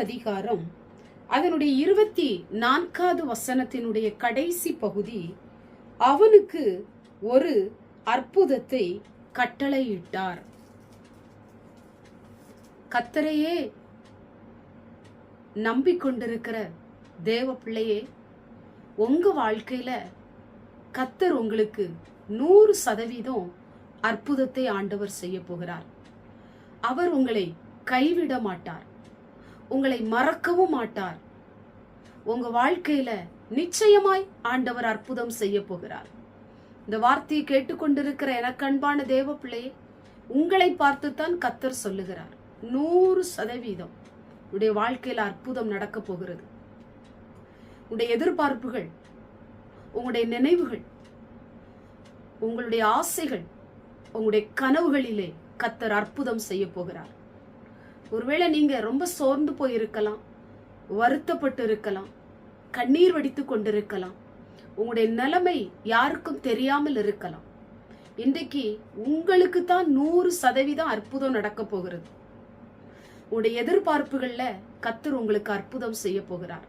அதிகாரம் அதனுடைய இருபத்தி நான்காவது வசனத்தினுடைய கடைசி பகுதி அவனுக்கு ஒரு அற்புதத்தை கட்டளையிட்டார். கத்தரையே நம்பிக்கொண்டிருக்கிற தேவ பிள்ளையே உங்க வாழ்க்கையில கத்தர் உங்களுக்கு நூறு சதவீதம் அற்புதத்தை ஆண்டவர் செய்ய போகிறார். அவர் உங்களை கைவிட மாட்டார். உங்களை மறக்கவும் மாட்டார். உங்க வாழ்க்கையில நிச்சயமாய் ஆண்டவர் அற்புதம் செய்ய போகிறார். இந்த வார்த்தையை கேட்டுக்கொண்டிருக்கிற எனக்கு அன்பான தேவ பிள்ளையே உங்களை பார்த்துத்தான் கத்தர் சொல்லுகிறார். நூறு சதவீதம் உடைய வாழ்க்கையில அற்புதம் நடக்க போகிறது. உடைய எதிர்பார்ப்புகள் உங்களுடைய நினைவுகள் உங்களுடைய ஆசைகள் உங்களுடைய கனவுகளிலே கத்தர் அற்புதம் செய்ய போகிறார். ஒருவேளை நீங்க ரொம்ப சோர்ந்து போயிருக்கலாம் வருத்தப்பட்டு இருக்கலாம் கண்ணீர் வடித்து கொண்டிருக்கலாம் உங்களுடைய நிலைமை யாருக்கும் தெரியாமல் இருக்கலாம். இன்றைக்கு உங்களுக்கு தான் நூறு சதவீதம் அற்புதம் நடக்க போகிறது. உங்களுடைய எதிர்பார்ப்புகள்ல கத்தர் உங்களுக்கு அற்புதம் செய்ய போகிறார்.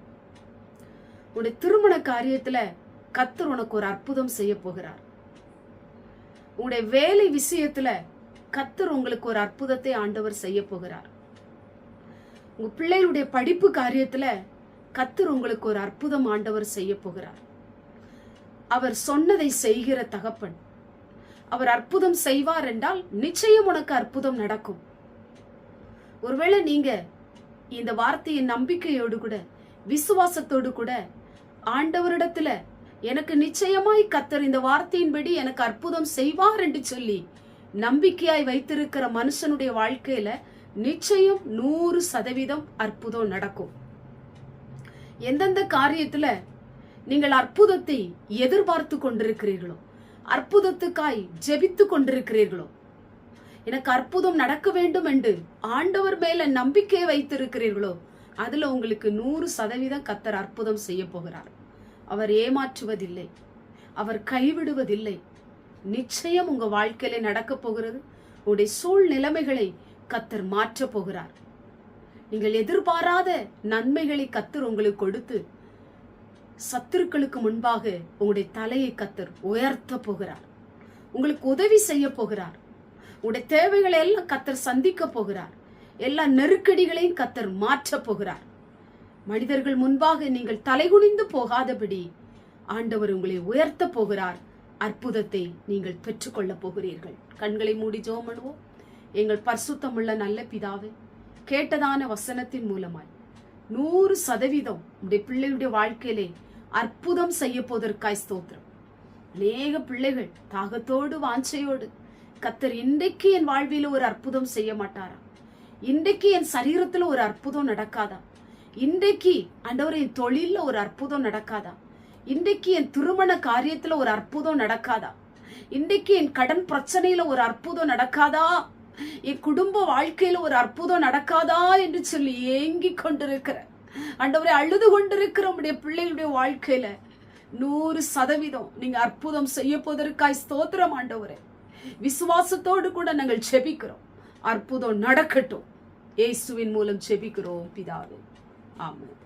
உங்களுடைய திருமண காரியத்துல கத்தர் உனக்கு ஒரு அற்புதம் செய்ய போகிறார். உங்களுடைய வேலை விஷயத்துல கத்தர் உங்களுக்கு ஒரு அற்புதத்தை ஆண்டவர் செய்ய போகிறார். உங்க பிள்ளைகளுடைய படிப்பு காரியத்துல கத்தர் உங்களுக்கு ஒரு அற்புதம் ஆண்டவர் செய்ய போகிறார். அவர் சொன்னதை செய்கிற தகப்பன். அவர் அற்புதம் செய்வார் என்றால் நிச்சயம் உனக்கு அற்புதம் நடக்கும். ஒருவேளை நீங்க இந்த வார்த்தையின் நம்பிக்கையோடு கூட விசுவாசத்தோடு கூட ஆண்டவரிடத்துல எனக்கு நிச்சயமாய் கத்தர் இந்த வார்த்தையின்படி எனக்கு அற்புதம் செய்வார் என்று சொல்லி நம்பிக்கையாய் வைத்திருக்கிற மனுஷனுடைய வாழ்க்கையில நிச்சயம் நூறு சதவீதம் அற்புதம் நடக்கும். எந்தெந்த காரியத்துல நீங்கள் அற்புதத்தை எதிர்பார்த்து கொண்டிருக்கிறீர்களோ அற்புதத்துக்காய் ஜெபித்து கொண்டிருக்கிறீர்களோ எனக்கு அற்புதம் நடக்க வேண்டும் என்று ஆண்டவர் மேல நம்பிக்கை வைத்திருக்கிறீர்களோ அதுல உங்களுக்கு நூறு சதவீதம் கத்தர் அற்புதம் செய்ய போகிறார். அவர் ஏமாற்றுவதில்லை. அவர் கைவிடுவதில்லை. நிச்சயம் உங்க வாழ்க்கையில நடக்க போகிறது. உங்களுடைய சூழ்நிலைமைகளை கத்தர் மாற்ற போகிறார். நீங்கள் எதிர்பாராத நன்மைகளை கத்தர் உங்களுக்கு கொடுத்து சத்துருக்களுக்கு முன்பாக உங்களுடைய தலையை கத்தர் உயர்த்த போகிறார். உங்களுக்கு உதவி செய்ய போகிறார். உங்களுடைய தேவைகளை எல்லாம் கத்தர் சந்திக்க போகிறார். எல்லா நெருக்கடிகளையும் கத்தர் மாற்ற போகிறார். மனிதர்கள் முன்பாக நீங்கள் தலைகுனிந்து போகாதபடி ஆண்டவர் உங்களை உயர்த்த போகிறார். அற்புதத்தை நீங்கள் பெற்றுக்கொள்ளப் போகிறீர்கள். கண்களை மூடி ஜோம் பண்ணுவோம். எங்கள் பரிசுத்தமுள்ள நல்ல பிதாவே கேட்டதான வசனத்தின் மூலமாய் நூறு சதவீதம் உடைய பிள்ளையுடைய வாழ்க்கையிலே அற்புதம் செய்ய போவதற்காய் ஸ்தோத்திரம். அநேக பிள்ளைகள் தாகத்தோடு வாஞ்சையோடு கத்தர் இன்றைக்கு என் வாழ்வில ஒரு அற்புதம் செய்ய மாட்டாரா? இன்றைக்கு என் சரீரத்துல ஒரு அற்புதம் நடக்காதா? இன்றைக்கு அண்டவரின் என் ஒரு அற்புதம் நடக்காதா? இன்றைக்கு என் திருமண காரியத்துல ஒரு அற்புதம் நடக்காதா? இன்றைக்கு என் கடன் பிரச்சனையில ஒரு அற்புதம் நடக்காதா? என் குடும்ப வாழ்க்கையில ஒரு அற்புதம் நடக்காதா என்று சொல்லி ஏங்கி கொண்டிருக்கிற ஆண்டவரை அழுது கொண்டிருக்கிற உடைய பிள்ளைகளுடைய வாழ்க்கையில நூறு சதவீதம் நீங்க அற்புதம் செய்ய போவதற்காய் ஸ்தோத்திரம் ஆண்டவரே. விசுவாசத்தோடு கூட நாங்கள் செபிக்கிறோம் அற்புதம் நடக்கட்டும். இயேசுவின் மூலம் செபிக்கிறோம் பிதாவே. ஆமாம்